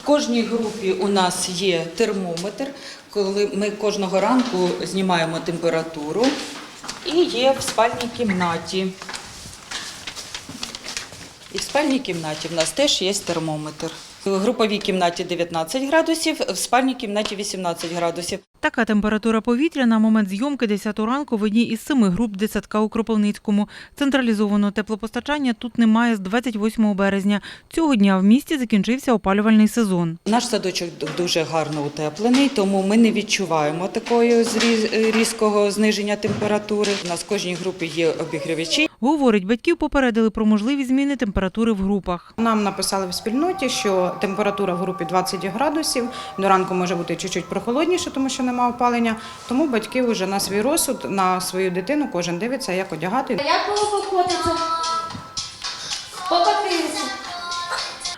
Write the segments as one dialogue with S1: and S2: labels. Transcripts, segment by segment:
S1: В кожній групі у нас є термометр, коли ми кожного ранку знімаємо температуру. І є в спальній кімнаті. Спальній кімнаті в нас теж є термометр. В груповій кімнаті 19 градусів, в спальній кімнаті 18 градусів.
S2: Така температура повітря на момент зйомки 10 ранку в одній із семи груп дитсадка у Кропивницькому. Централізованого теплопостачання тут немає з 28 березня. Цього дня в місті закінчився опалювальний сезон.
S1: Наш садочок дуже гарно утеплений, тому ми не відчуваємо зріз- різкого зниження температури. У нас в кожній групі є обігрівачі.
S2: Говорить, батьків попередили про можливі зміни температури в групах.
S3: Нам написали в спільноті, що температура в групі 20 градусів. До ранку може бути чуть-чуть прохолодніше, тому що немає опалення. Тому батьки вже на свій розсуд, на свою дитину, кожен дивиться, як одягати.
S4: Як було покотиться? Покотилися.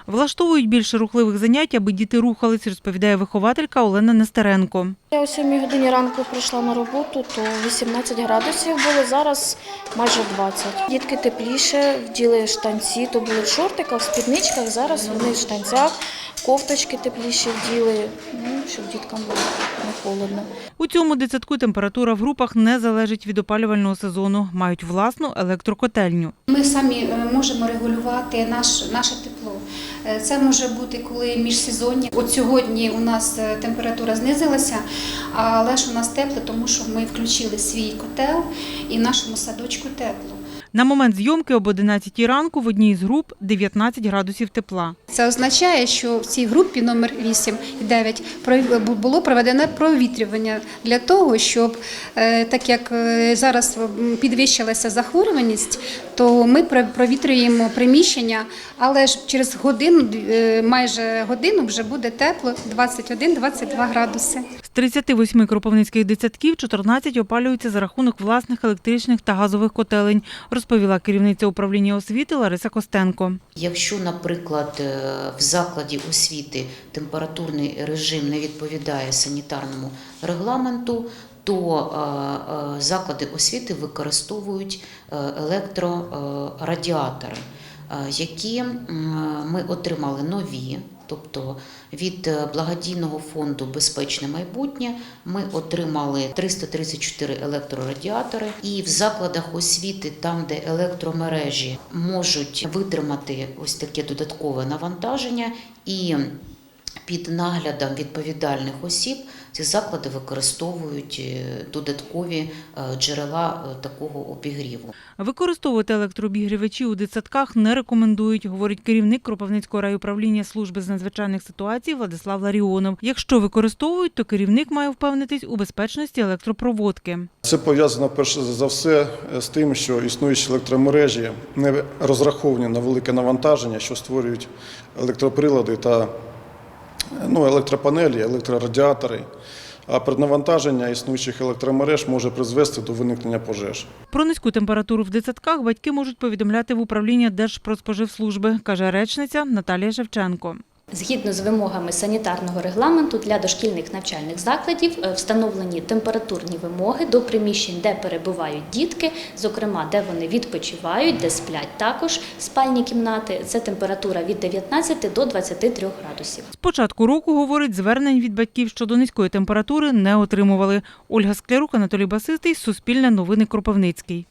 S2: Влаштовують більше рухливих занять, аби діти рухались, розповідає вихователька Олена Нестеренко.
S5: Я о 7 годині ранку прийшла на роботу, то 18 градусів було, зараз майже 20. Дітки тепліше, вділи штанці, то були в шортиках, в спідничках, зараз вони в штанцях, кофточки тепліші вділи, ну, щоб діткам було не холодно.
S2: У цьому дитсадку температура в групах не залежить від опалювального сезону. Мають власну електрокотельню.
S6: Ми самі е, можемо регулювати наш, наше тепло. Е, Це може бути коли міжсезонні. От сьогодні у нас е, температура знизилася, але ж у нас тепло, тому що ми включили свій котел і нашому садочку тепло.
S2: На момент зйомки об 11 ранку в одній з груп 19 градусів тепла.
S6: Це означає, що в цій групі номер 8 і 9 про- було проведено провітрювання для того, щоб е, так як е, зараз підвищилася захворюваність, то ми про- провітрюємо приміщення, але ж через годину, е, майже годину вже буде тепло 21-22 градуси.
S2: З 38 кропивницьких дитсадків 14 опалюються за рахунок власних електричних та газових котелень, розповіла керівниця управління освіти Лариса Костенко.
S7: Якщо, наприклад, е, в закладі освіти температурний режим не відповідає санітарному регламенту, то е, е, заклади освіти використовують електрорадіатори, які ми отримали нові. Тобто від е, благодійного фонду Безпечне майбутнє ми отримали 334 електрорадіатори, і в закладах освіти, там де електромережі можуть витримати ось таке додаткове навантаження, і під наглядом відповідальних осіб ці заклади використовують е, додаткові е, джерела е, такого обігріву.
S2: Використовувати електрообігрівачі у дитсадках не рекомендують, говорить керівник Кропивницького райуправління служби з надзвичайних ситуацій Владислав Ларіонов. Якщо використовують, то керівник має впевнитись у безпечності електропроводки.
S8: Це пов'язано перш за все з тим, що існуючі електромережі не розраховані на велике навантаження, що створюють електроприлади та ну, електропанелі, електрорадіатори. А переднавантаження існуючих електромереж може призвести до виникнення пожеж.
S2: Про низьку температуру в дитсадках батьки можуть повідомляти в управління Держпродспоживслужби, каже речниця Наталія Шевченко.
S9: Згідно з вимогами санітарного регламенту для дошкільних навчальних закладів е, встановлені температурні вимоги до приміщень, де перебувають дітки, зокрема, де вони відпочивають, де сплять також спальні кімнати. Це температура від 19 до 23 градусів.
S2: З початку року, говорить, звернень від батьків щодо низької температури не отримували. Ольга Склярук, Анатолій Басистий, Суспільне новини Кропивницький.